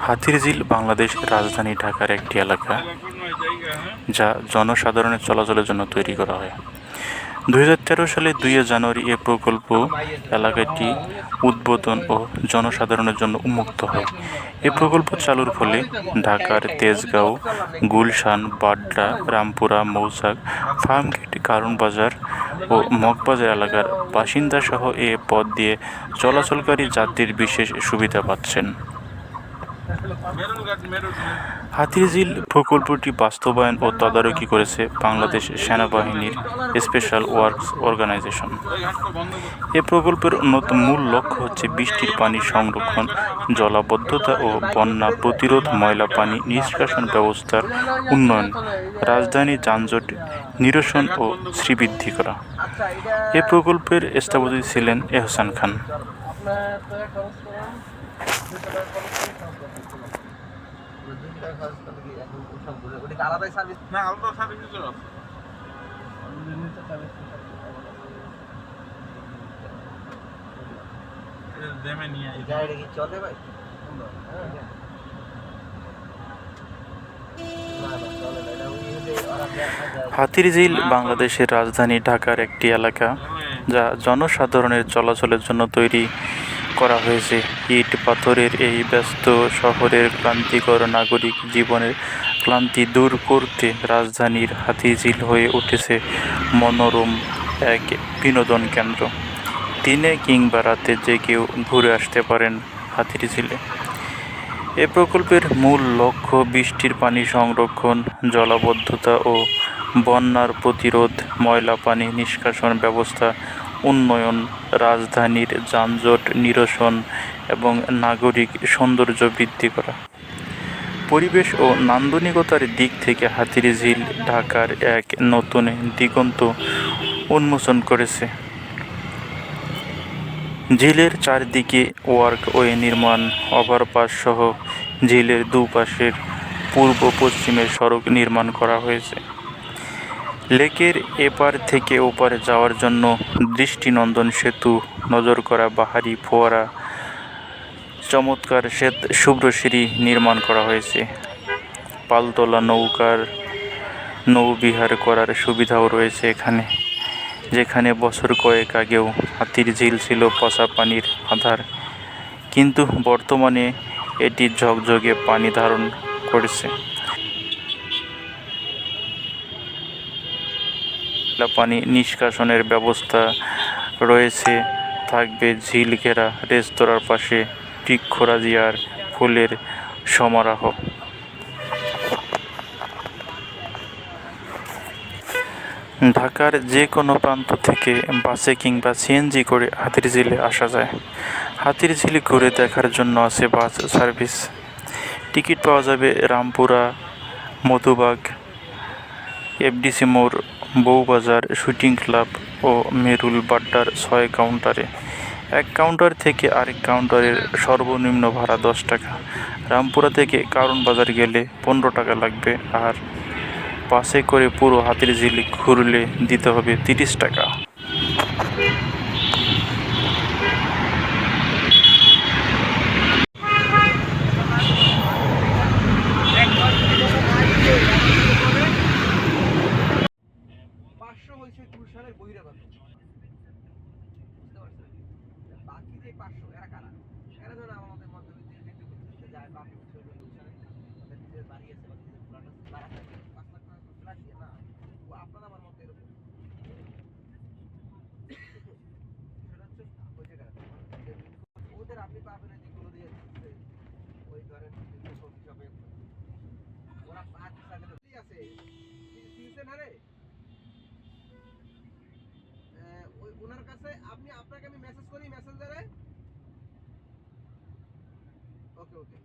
হাতিরঝিল বাংলাদেশ রাজধানী ঢাকার একটি এলাকা, যা জনসাধারণের চলাচলের জন্য তৈরি করা হয়। দুই হাজার তেরো সালে দুই জানুয়ারি এ প্রকল্প এলাকাটি উদ্বোধন ও জনসাধারণের জন্য উন্মুক্ত হয়। এ প্রকল্প চালুর ফলে ঢাকার তেজগাঁও, গুলশান বাড্ডা রামপুরা, মৌচাক, ফার্মগেট কারণ বাজার ও মগবাজার এলাকার বাসিন্দাসহ এ পথ দিয়ে চলাচলকারী যাত্রীর বিশেষ সুবিধা পাচ্ছেন। হাতিরঝিল প্রকল্পটি বাস্তবায়ন ও তদারকি করেছে বাংলাদেশ সেনাবাহিনীর স্পেশাল ওয়ার্কস অর্গানাইজেশন। এ প্রকল্পের অন্যতম মূল লক্ষ্য হচ্ছে বৃষ্টির পানি সংরক্ষণ, জলাবদ্ধতা ও বন্যা প্রতিরোধ, ময়লা পানি নিষ্কাশন ব্যবস্থার উন্নয়ন, রাজধানী যানজট নিরসন ও শ্রীবৃদ্ধি করা। এ প্রকল্পের স্থপতি ছিলেন এহসান খান। যায় হাতিরঝিল বাংলাদেশের রাজধানী ঢাকার একটি এলাকা যা জনসাধারণের চলাচলের জন্য তৈরি করা হয়েছে। ইট পাথরের এই ব্যস্ত শহরের ক্লান্তিকর নাগরিক জীবনের ক্লান্তি দূর করতে রাজধানীর হাতিঝিল হয়ে উঠেছে মনোরম এক বিনোদন কেন্দ্র। দিনে কিংবা রাতে যে কেউ ঘুরে আসতে পারেন হাতিরঝিলে এ প্রকল্পের মূল লক্ষ্য বৃষ্টির পানি সংরক্ষণ, জলাবদ্ধতা ও বন্যার প্রতিরোধ, ময়লা পানি নিষ্কাশন ব্যবস্থা, উন্নয়ন রাজধানীর যানজট নিরসন এবং নাগরিক সৌন্দর্য বৃদ্ধি করা। পরিবেশ ও নান্দনিকতার দিক থেকে হাতিরঝিল ঢাকার এক নতুন দিগন্ত উন্মোচন করেছে। ঝিলের চারদিকে ওয়ার্কওয়ে নির্মাণ ওভারপাস সহ ঝিলের দুপাশের পূর্ব পশ্চিমে সড়ক নির্মাণ করা হয়েছে। লেকের এপার থেকে ওপারে যাওয়ার জন্য দৃষ্টিনন্দন সেতু, নজর করা বাহারি ফোয়ারা, চমৎকার শ্বেত শুভ্রশিরি নির্মাণ করা হয়েছে। পালতোলা নৌকার নৌবিহার করার সুবিধাও রয়েছে এখানে, যেখানে বছর কয়েক আগেও হাতির ঝিল ছিল পচা পানির আধার। কিন্তু বর্তমানে এটি ঝকঝকে পানি ধারণ করেছে। ময়লা পানি নিষ্কাশনের ব্যবস্থা রয়েছে। থাকবে ঝিল ঘেরা রেস্তোরাঁর পাশে বৃক্ষরাজি আর ফুলের সমারোহ। ঢাকার যে কোনো প্রান্ত থেকে বাসে কিংবা সিএনজি করে হাতিরঝিলে আসা যায়। হাতিরঝিল ঘুরে দেখার জন্য আছে বাস সার্ভিস। টিকিট পাওয়া যাবে রামপুরা, মধুবাগ এফডিসি মোড়, বউবাজার, শুটিং ক্লাব ও মেরুল বাড্ডার ছয় কাউন্টারে। এক কাউন্টার থেকে আরেক কাউন্টারের সর্বনিম্ন ভাড়া দশ টাকা। রামপুরা থেকে কারণ বাজার গেলে পনেরো টাকা লাগবে আর বাসে করে পুরো হাতির ঝিলি ঘুরলে দিতে হবে তিরিশ টাকা। পাঁচশো হয়েছে গুলশানের বহিরাগত। বুঝতে পারছেন? বাকি যে পাঁচশো, এরা কারা? এরা ধরো আমাদের মধ্যবিত্ত একটু যায় বা গুলশানে তাদের নিজের বাড়ি আছে বা নিজের ফ্ল্যাট না? ও আমার মতো এরকম। সেটা হচ্ছে ওদের আপনি পাবেন যেগুলো দিয়ে দিচ্ছে, ওই ধরেন কফি শপে ওরা পাঁচ আছে। দিয়েছে না রে ওনার কাছে আপনি আপনাকে আমি মেসেজ করি মেসেঞ্জারে ওকে ওকে